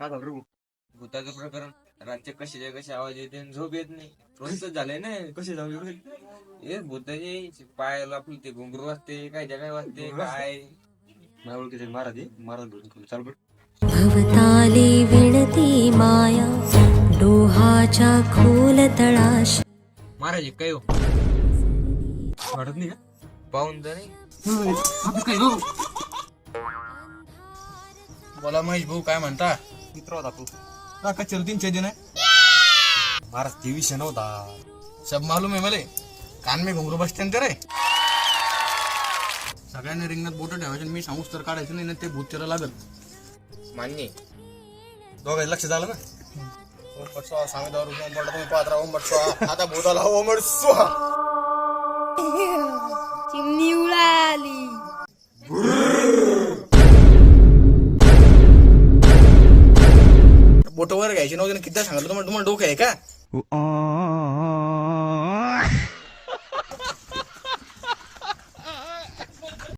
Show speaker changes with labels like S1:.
S1: काय झालं रे भाऊ?
S2: भूताचं प्रकरण रातचे कशाचे कसे आवाज येते आणि झोप येत नाही. रोजच झालंय ना
S1: कसे जाऊ?
S2: हे भूताचे पायाला आपलं ते घुंगरू वाजते काय काय वाजते काय?
S1: माझ्या ओळखीचे महाराज आहे महाराज भेटून चाल बरं.
S3: भवताली विणती माया डोहाच्या खोल तळाशी.
S2: महाराज हे काय हो
S1: वाटत नाही का?
S2: पाहून तर नाही
S4: बोला महेश भाऊ काय म्हणता?
S1: मित्र होता तू.
S4: का कचल तीन दिन है
S1: महाराज ते विषय नव्हता
S4: सब मालूम आहे मले. कान में घुंगरू बसते ना ते रे. सगळ्यांनी रिंगणात बोट ठेवायचे आणि मी सांगूच तर काढायचं नाही ना ते भूत त्याला लागल.
S2: मान्य.
S1: दोघांचं लक्ष झालं ना?
S4: ओम पट स्वाहा, दारू ओम पट तुम्ही पाहत राहा ओम पट स्वाहा. आता भूताला ओम पट स्वाहा. बोट वगैरे घ्यायची नव्हती ना किती सांगितलं तुम्हाला तुम्हाला डोकं आहे का